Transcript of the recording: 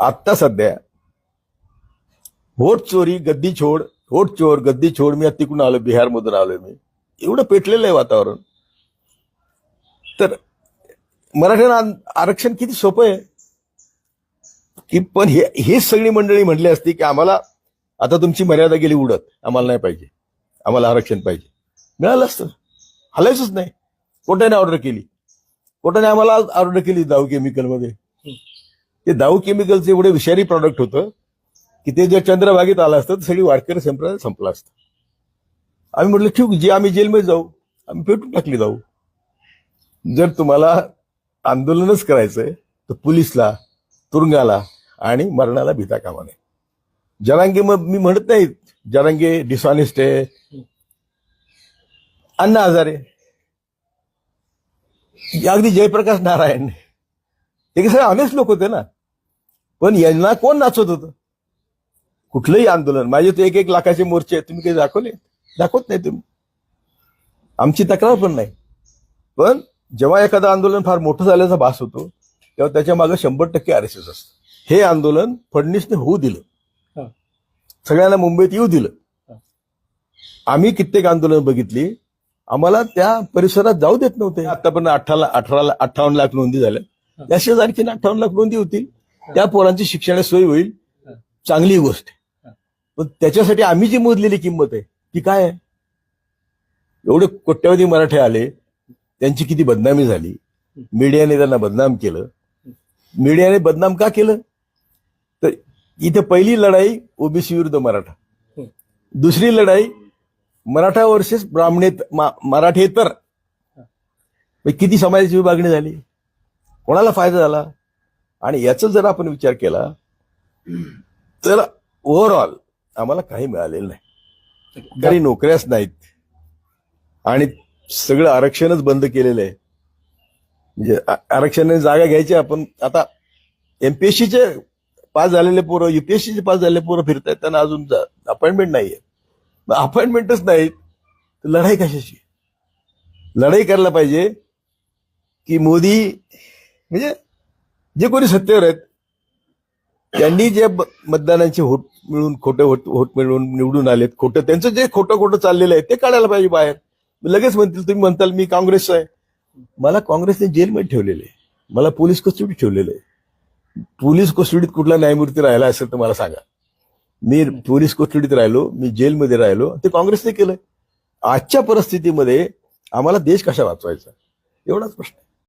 आत्ता सध्या व्होट चोरी गद्दी छोड व्होट चोर गद्दी छोड मी आता तिकडून आलो बिहारमधून आलोय मी. एवढं पेटलेलं आहे वातावरण. तर मराठ्यांना आरक्षण किती सोपं आहे? की पण हे हेच सगळी मंडळी म्हटली असती की आम्हाला आता तुमची मर्यादा गेली उडत. आम्हाला नाही पाहिजे. आम्हाला आरक्षण पाहिजे. मिळालं असतं. हलायचंच नाही. कोर्टाने ऑर्डर केली. कोर्टाने आम्हाला ऑर्डर केली दाऊ केमिकलमध्ये ते दाऊ केमिकलचं एवढं विषारी प्रॉडक्ट होतं की ते जर चंद्रभागेत आलं असतं तर सगळी वारकरी संप्रदाय संपला असतं. आम्ही म्हटलं ठीक जे आम्ही जेलमध्ये जाऊ आम्ही पेटून टाकली जाऊ. जर तुम्हाला आंदोलनच करायचंय तर पोलिसला तुरुंगाला आणि मरणाला भीता कामा नये जरांगे मग मी म्हणत नाही जरांगे डिसॉनेस्ट आहे. अण्णा हजारे. अगदी जयप्रकाश नारायण. हे सगळे आम्हीच लोक होते ना. पण यांना कोण नाचवत होतं? कुठलंही आंदोलन. माझे तर एक एक लाखाचे मोर्चे आहेत. तुम्ही काही दाखवले? दाखवत नाही तुम्ही. आमची तक्रार पण नाही. पण जेव्हा एखादं आंदोलन फार मोठं झाल्याचा भास होतो तेव्हा त्याच्यामागे शंभर टक्के आर एस एस असतं. हे आंदोलन फडणवीसने होऊ दिलं. सगळ्यांना मुंबईत येऊ दिलं. आम्ही कित्येक आंदोलन बघितली. आम्हाला त्या परिसरात जाऊ देत नव्हते. आतापर्यंत अठरा अठरा अठ्ठावन्न लाख नोंदी झाल्या. त्याशिवाय आणखीन अठ्ठावन्न लाख नोंदी होतील. त्या पोरांची शिक्षणाची सोय होईल. चांगली गोष्ट. पण त्याच्यासाठी आम्ही जी मोजलेली किंमत आहे ती काय आहे? एवढे कोट्यावधी मराठे आले त्यांची किती बदनामी झाली. मीडियाने त्यांना बदनाम केलं. मीडियाने बदनाम का केलं? तर इथे पहिली लढाई ओबीसी विरुद्ध मराठा. दुसरी लढाई मराठा वर्सेस ब्राह्मणेत मराठेतर. किती समाजाची विभागणी झाली? कोणाला फायदा झाला? आणि याचा जर आपण विचार केला तर ओव्हरऑल आम्हाला काही मिळालेलं नाही. काही नोकऱ्याच नाहीत. आणि सगळं आरक्षणच बंद केलेलं आहे. म्हणजे आरक्षणाने जागा घ्यायची आपण आता एमपीएससीचे पास झालेले पोरं युपीएससीचे पास झालेले पोरं फिरतायत त्यांना अजून अपॉइंटमेंट नाहीये. अपॉइंटमेंटच नाहीत तर लढाई कशाची? लढाई करायला पाहिजे की मोदी म्हणजे जे कोणी सत्तेवर आहेत त्यांनी जे मतदानांची मतदानांचे मिळून खोटे होट मिळून मिळवून निवडून आलेत खोटं त्यांचं जे खोटं खोटं चाललेलं आहे ते काढायला पाहिजे बाहेर. लगेच म्हणतील तुम्ही म्हणताल मी काँग्रेस आहे. मला काँग्रेसने जेलमध्ये ठेवलेले आहे. मला पोलीस कस्टडीत ठेवलेलं आहे. पोलीस कस्टडीत कुठला न्यायमूर्ती राहिला असेल तर मला सांगा. मी पोलीस कस्टडीत राहिलो मी जेलमध्ये राहिलो ते काँग्रेसने केलंय. आजच्या परिस्थितीमध्ये आम्हाला देश कशा वाचवायचा? एवढाच प्रश्न आहे.